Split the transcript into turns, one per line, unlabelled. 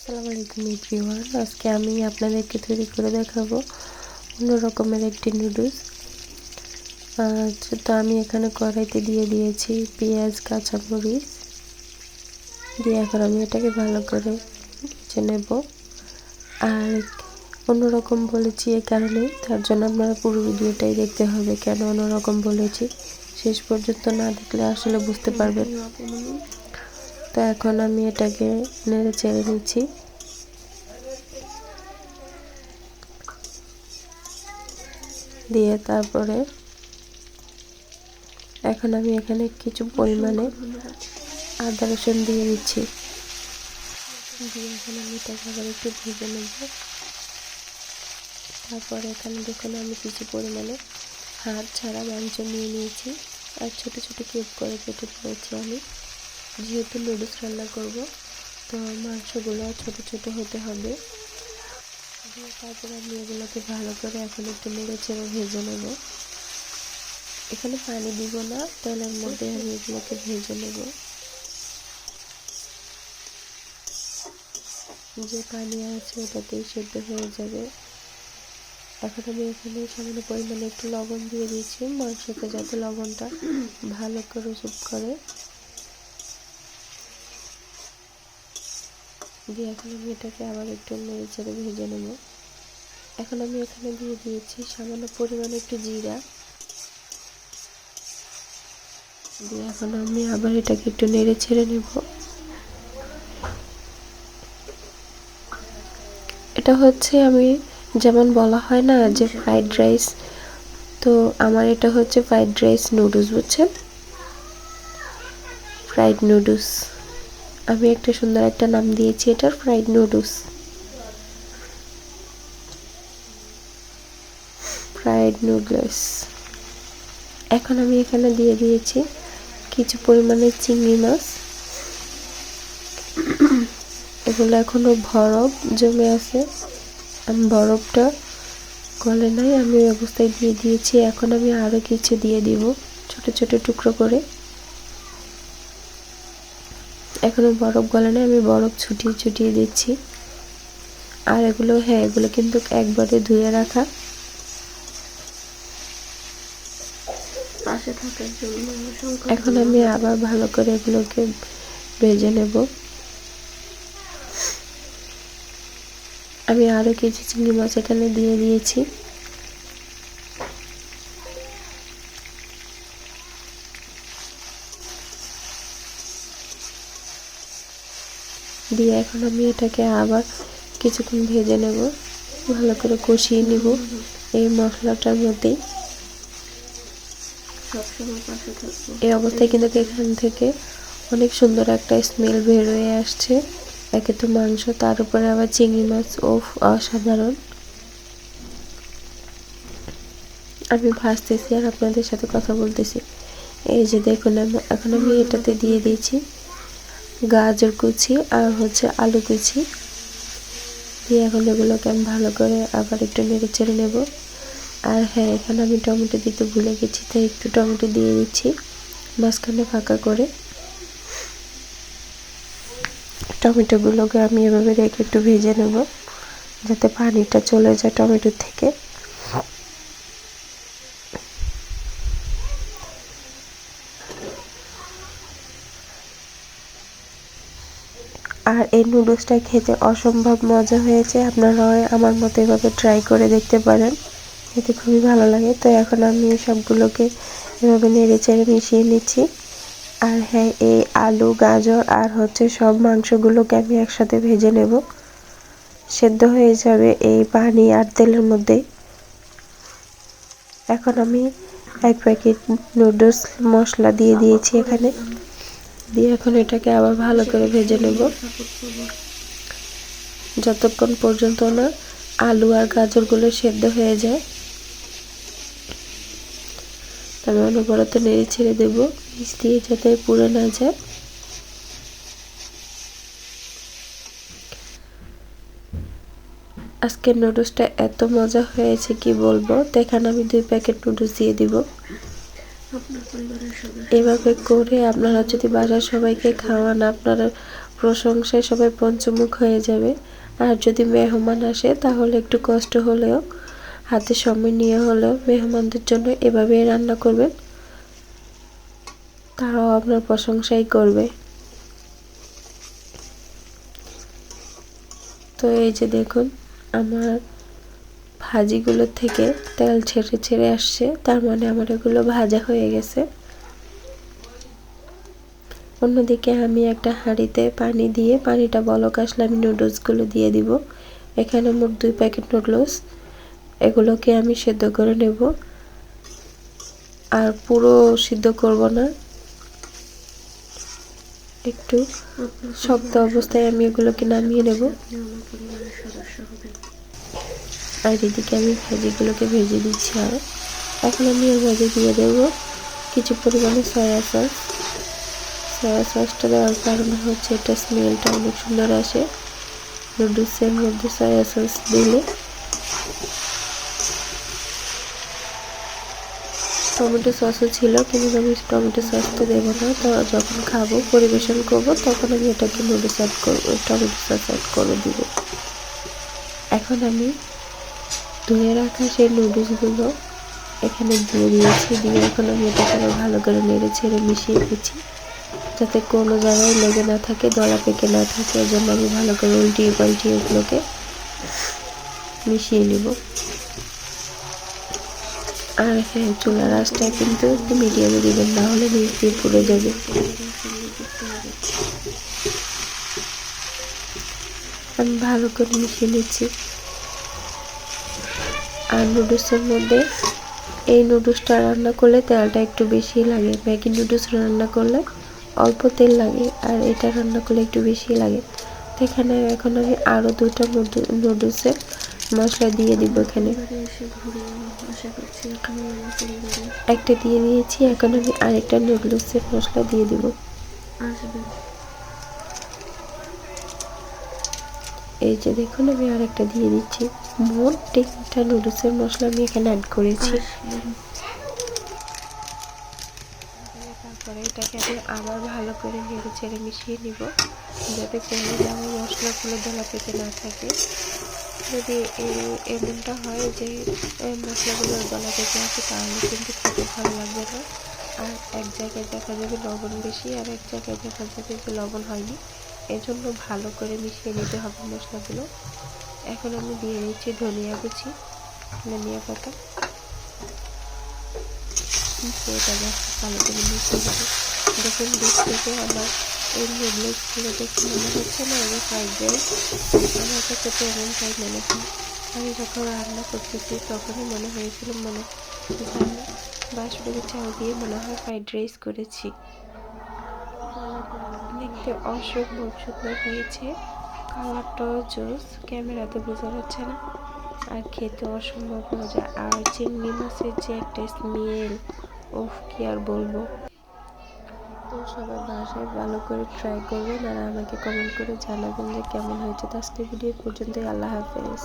আসসালামু আলাইকুম এভরিওয়ান। আজকে আমি আপনাদেরকে তৈরি করে দেখাবো অন্য রকমের একটি নুডলস। তো আমি এখানে কড়াইতে দিয়ে দিয়েছি পেঁয়াজ, কাঁচামরিচ। দিয়ে এখন আমি এটাকে ভালো করে ভেজে নেব। আর অন্যরকম বলেছি এ কারণে তার জন্য আপনারা পুরো ভিডিওটাই দেখতে হবে কেন অন্যরকম বলেছি। শেষ পর্যন্ত না দেখলে আসলে বুঝতে পারবেন। তো এখন আমি এটাকে নেড়ে চেড়ে নিচ্ছি। দিয়ে তারপরে এখন আমি এখানে কিছু পরিমাণে আদা রসুন দিয়ে দিচ্ছি। দিয়ে এখন আমি এটাকে আবার একটু ভেজে নেব। তারপরে এখানে দেখুন আমি কিছু পরিমাণে হাড় ছাড়া মাংস নিয়ে নিয়েছি। আর ছোটো ছোটো কিউব করে কেটে নিয়েছি আমি। যেহেতু নুডলস রান্না করব, তো মাংসগুলো ছোট ছোট হতে হবে। তারপরে আমি এগুলোকে ভালো করে এখন একটু নেড়ে চেড়ে ভেজে নেব। এখানে পানি দিব না, তেলের মধ্যে আমি এগুলোকে ভেজে নেব। যে পানি আছে ওটাতেই সেদ্ধ হয়ে যাবে। এখন আমি এখানে সামান্য পরিমাণে একটু লবণ দিয়ে দিয়েছি, মাংসতে যাতে লবণটা ভালো করে স্যুপ করে। দিয়ে এখন আমি এটাকে আবার একটু নেড়ে চেড়ে ভেজে নেব। এখন আমি এখানে দিয়ে দিয়েছি সামান্য পরিমাণে একটু জিরা। দিয়ে এখন আমি আবার এটাকে একটু নেড়ে ছেড়ে নেব। এটা হচ্ছে আমি যেমন বলা হয় না যে ফ্রাইড রাইস, তো আমার এটা হচ্ছে ফ্রাইড রাইস নুডলস, বুঝছেন? Fried noodles. আমি একটা সুন্দর একটা নাম দিয়েছি, এটার ফ্রাইড নুডলস ফ্রাইড নুডলস এখন আমি এখানে দিয়ে দিয়েছি কিছু পরিমাণে চিংড়ি মাছ। এগুলো এখনও বরফ জমে আছে। আমি, বরফটা গলে নাই, আমি অবস্থায় দিয়ে দিয়েছি। এখন আমি আরও কিছু দিয়ে দিব, ছোট ছোট টুকরো করে। এখনও বরফ গলে নাই আমি বরফ ছুটিয়ে ছুটিয়ে দিচ্ছি। আর এগুলো হ্যাঁ এগুলো কিন্তু একবারে ধুয়ে রাখা।
পাশে থাকার জন্য
এখন আমি আবার ভালো করে এগুলোকে ভেজে নেব। আমি আরও কিছু চিংড়ি মাছ এখানে দিয়ে দিয়েছি। দিয়ে এখন আমি এটাকে আবার কিছুক্ষণ ভেজে নেব। ভালো করে কষিয়ে নিব এই মশলাটার মধ্যেই এই অবস্থায় কিন্তু এখান থেকে অনেক সুন্দর একটা স্মেল বের হয়ে আসছে। একে তো মাংস, তার উপরে আবার চিংড়ি মাছ ও অসাধারণ। আমি ভাজতেছি আর আপনাদের সাথে কথা বলতেছি। এই যে দেখুন এখন আমি এটাতে দিয়ে দিয়েছি। গাজর কুচি আর হচ্ছে আলু কুচি। দিয়ে এখন এগুলোকে আমি ভালো করে আবার একটু নেড়ে চেড়ে নেব। আর হ্যাঁ এখানে আমি টমেটো দিতে ভুলে গেছি, তাই একটু টমেটো দিয়ে দিচ্ছি মাঝখানে ফাঁকা করে। টমেটোগুলোকে আমি এভাবে রেখে একটু ভেজে নেব, যাতে পানিটা চলে যায় টমেটোর থেকে। আর এই নুডলসটা খেতে অসম্ভব মজা হয়েছে। আপনারা আমার মতো এভাবে ট্রাই করে দেখতে পারেন। খেতে খুবই ভালো লাগে। তো এখন আমি সবগুলোকে এভাবে নেড়ে চেড়ে মিশিয়ে নিচ্ছি। আর হ্যাঁ এই আলু, গাজর আর হচ্ছে সব মাংসগুলোকে আমি একসাথে ভেজে নেব। সেদ্ধ হয়ে যাবে এই পানি আর তেলের মধ্যে। এখন আমি এক প্যাকেট নুডলস মশলা দিয়ে দিয়েছি এখানে। দিয়ে এখন এটাকে আবার ভালো করে ভেজে নেব। যতক্ষণ পর্যন্ত না আলু আর গাজরগুলো সেদ্ধ হয়ে যায়, আমি অনবরত নেড়ে ছেড়ে দেবো। নিচ দিয়ে যাতে পুড়ে না যায়। আজকের নুডলসটা এত মজা হয়েছে কি বলব? তো এখানে আমি দুই প্যাকেট নুডলস দিয়ে দিব। এভাবে করে আপনারা যদি বাসার সবাইকে খাওয়ান, আপনারা প্রশংসায় সবাই পঞ্চমুখ হয়ে যাবে। আর যদি মেহমান আসে, তাহলে একটু কষ্ট হলেও, হাতে সময় নিয়ে হলেও মেহমানদের জন্য এভাবেই রান্না করবেন। তারাও আপনার প্রশংসাই করবে। তো এই যে দেখুন, আমার ভাজিগুলো থেকে তেল ছেড়ে ছেড়ে আসছে, তার মানে আমার এগুলো ভাজা হয়ে গেছে। অন্যদিকে আমি একটা হাঁড়িতে পানি দিয়ে, পানিটা বলক আসলে আমি নুডলসগুলো দিয়ে দিব। এখানে মোট দুই প্যাকেট নুডলস এগুলোকে আমি সেদ্ধ করে নেব। আর পুরো সিদ্ধ করব না। একটু শক্ত অবস্থায় আমি এগুলোকে নামিয়ে নেব। আর এদিকে আমি ভাজিগুলোকে ভেজে দিচ্ছি আর এখন আমি এর মাঝে দিয়ে দেবো কিছু পরিমাণে সয়া সস সয়া সসটা দেওয়ার কারণে হচ্ছে এটা স্মেলটা অনেক সুন্দর আসে। নুডলসের মধ্যে সয়া সস দিলে। টমেটো সসও ছিল, কিন্তু আমি টমেটো সস তো দেবো না। তো যখন খাব, পরিবেশন করব, তখন আমি এটাকে নুডলস অ্যাড করব, টমেটো সস অ্যাড করে দিব। এখন আমি ধুয়ে রাখা সেই নুডলসগুলো এখানে দিয়ে দিয়েছি দিয়ে এখন আমি ভালো করে নেড়ে ছেড়ে মিশিয়ে দিচ্ছি যাতে কোনো জায়গায় লেগে না থাকে, দলা পেকে না থাকে। এর জন্য আমি ভালো করে উল্টিয়ে পাল্টিয়ে এগুলোকে মিশিয়ে নিব। আর হ্যাঁ চুলার আঁচটা কিন্তু একটু মিডিয়ামে দিবেন, না হলে নিচ দিয়ে পুড়ে যাবে। আমি ভালো করে মিশিয়ে নিচ্ছি। আর নুডলসের মধ্যে এই নুডলসটা রান্না করলে তেলটা একটু বেশি লাগে। ম্যাগি নুডলস রান্না করলে অল্প তেল লাগে আর এটা রান্না করলে একটু বেশি লাগে। তো এখানে এখন আমি আরও দুটো নুডলসের মশলা দিয়ে দিব এখানে। একটা দিয়ে দিয়েছি এখন আমি আরেকটা নুডলসের মশলা দিয়ে দিব। এই যে দেখুন আমি আরেকটা দিয়ে দিচ্ছি। মোট তিনটা নুডলসের মশলা আমি এখানে অ্যাড করেছি। তারপরে এটাকে আমি আবার ভালো করে নেড়ে ছেড়ে মিশিয়ে নিব, যাতে কোনো জায়গায় মশলাগুলো দলা পেতে না থাকে। যদি এমনটা হয় যে মশলাগুলো দলা পেতে আছে তাহলে কিন্তু খেতে ভালো লাগবে না। আর এক জায়গায় দেখা যাবে লবণ বেশি, আর এক জায়গায় দেখা যাবে যে লবণ হয়নি। এজন্য ভালো করে মিশিয়ে নিতে হবে মশলাগুলো। এখন আমি দিয়ে দিচ্ছি ধনিয়া কুচি, ধনিয়া পাতা। দেখুন দিক থেকে আমার এই নুডলসগুলো দেখে মনে হচ্ছে না এগুলো ফ্রাইড রাইস আমার কাছে তো এমনটাই মনে হয় আমি যখন রান্না করতেছি, তখনই মনে হয়েছিল মনে আমি বাসমতি চাল দিয়ে মনে হয় ফ্রাইড রাইস করেছি। দেখতে অসম্ভব সুন্দর হয়েছে। কালারটাও জুস, ক্যামেরাতে বোঝা যাচ্ছে না। আর খেতে অসম্ভব মজা। আর চিংড়ি মাছের যে একটা স্মেল ওফ কি আর বলব। তো সবাই বাসায় ভালো করে ট্রাই করবেন আর আমাকে কমেন্ট করে জানাবেন যে কেমন হয়েছে তো আজকে ভিডিও পর্যন্তই। আল্লাহ হাফেজ।